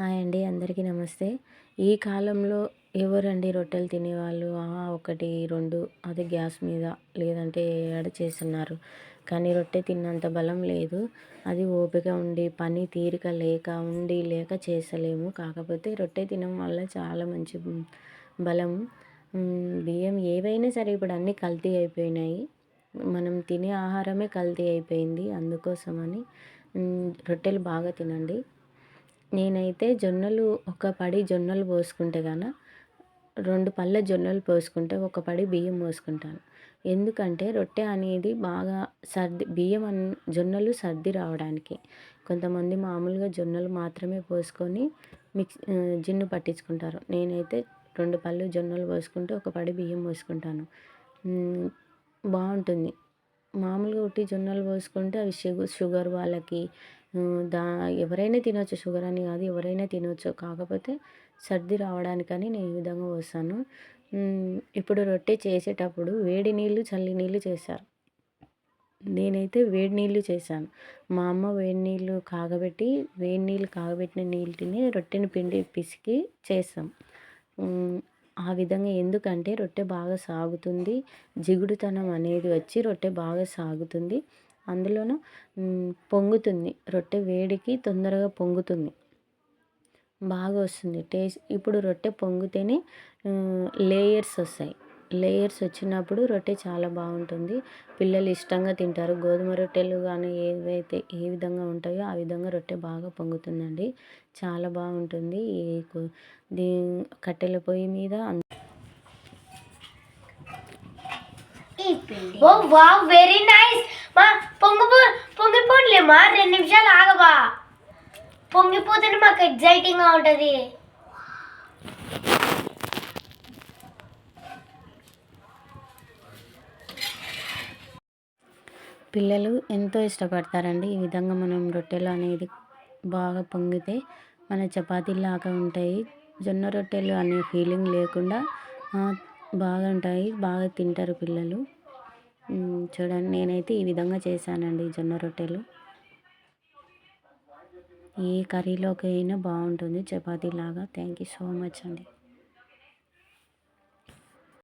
Hi అండి అందరికీ నమస్తే. ఈ కాలంలో ఎవరండి రొట్టెలు తినేవాళ్ళు? ఒకటి రెండు అది గ్యాస్ మీద లేదంటే ఏడ చేస్తున్నారు? కానీ రొట్టె తిన్నంత బలం లేదు. అది ఓపిక ఉండి పని తీరిక లేక ఉండి లేక చేసలేము కాకపోతే రొట్టె తినడం వల్ల చాలా మంచి బలం. బియ్యం ఏవైనా సరే ఇప్పుడు అన్నీ కల్తీ అయిపోయినాయి. మనం తినే ఆహారమే కల్తీ అయిపోయింది అందుకోసమని. రొట్టెలు బాగా తినండి. నేనైతే జొన్నలు ఒక పడి జొన్నలు పోసుకుంటే గాన రెండు పళ్ళ జొన్నలు పోసుకుంటే ఒక పడి బియ్యం పోసుకుంటాను. ఎందుకంటే రొట్టె అనేది బాగా సర్ది బియ్యం అన్ జొన్నలు సర్ది రావడానికి. కొంతమంది మామూలుగా జొన్నలు మాత్రమే పోసుకొని మిక్స్ జిన్ను పట్టించుకుంటారు. నేనైతే రెండు పళ్ళు జొన్నలు పోసుకుంటే ఒక పడి బియ్యం పోసుకుంటాను. బాగుంటుంది. మామూలుగా ఉట్టి జొన్నలు పోసుకుంటే అవి షుగర్ వాళ్ళకి దా ఎవరైనా తినవచ్చు షుగర్ అని కాదు ఎవరైనా తినవచ్చు కాకపోతే సర్ది రావడానికని నేను ఈ విధంగా పోస్తాను. ఇప్పుడు రొట్టె చేసేటప్పుడు వేడి నీళ్ళు చల్లి నీళ్ళు చేస్తారు. నేనైతే వేడి నీళ్ళు చేశాను. మా అమ్మ వేడి నీళ్ళు కాగబెట్టి వేడి నీళ్ళు కాగబెట్టిన నీటిని రొట్టెని పిండి పిసికి చేస్తాం. ఆ విధంగా ఎందుకంటే రొట్టె బాగా సాగుతుంది. జిగుడుతనం అనేది వచ్చి రొట్టె బాగా సాగుతుంది. అందులోనూ పొంగుతుంది. రొట్టె వేడికి తొందరగా పొంగుతుంది. బాగా వస్తుంది. టేస్ట్ ఇప్పుడు రొట్టె పొంగితేనే లేయర్స్ వస్తాయి. లేయర్స్ వచ్చినప్పుడు రొట్టె చాలా బాగుంటుంది. పిల్లలు ఇష్టంగా తింటారు. గోధుమ రొట్టెలు కానీ ఏవైతే ఏ విధంగా ఉంటాయో ఆ విధంగా రొట్టె బాగా పొంగుతుందండి. చాలా బాగుంటుంది. ఈ దీ కట్టెల పొయ్యి మీద ఓ వావ్! Very nice! మా పొంగిపో పొంగిపోలేమా రెండు నిమిషాలు ఆగవా? పొంగిపోతేనే మాకు ఎగ్జైటింగ్గా ఉంటుంది. పిల్లలు ఎంతో ఇష్టపడతారండి. ఈ విధంగా మనం రొట్టెలు అనేది బాగా పొంగితే మన చపాతీలాగా ఉంటాయి. జొన్న రొట్టెలు అనే ఫీలింగ్ లేకుండా బాగా ఉంటాయి బాగా తింటారు పిల్లలు. చూడండి నేనైతే ఈ విధంగా చేశానండి జొన్న రొట్టెలు. ఏ కర్రీలోకి అయినా బాగుంటుంది చపాతీలాగా థ్యాంక్ యూ సో మచ్ అండి.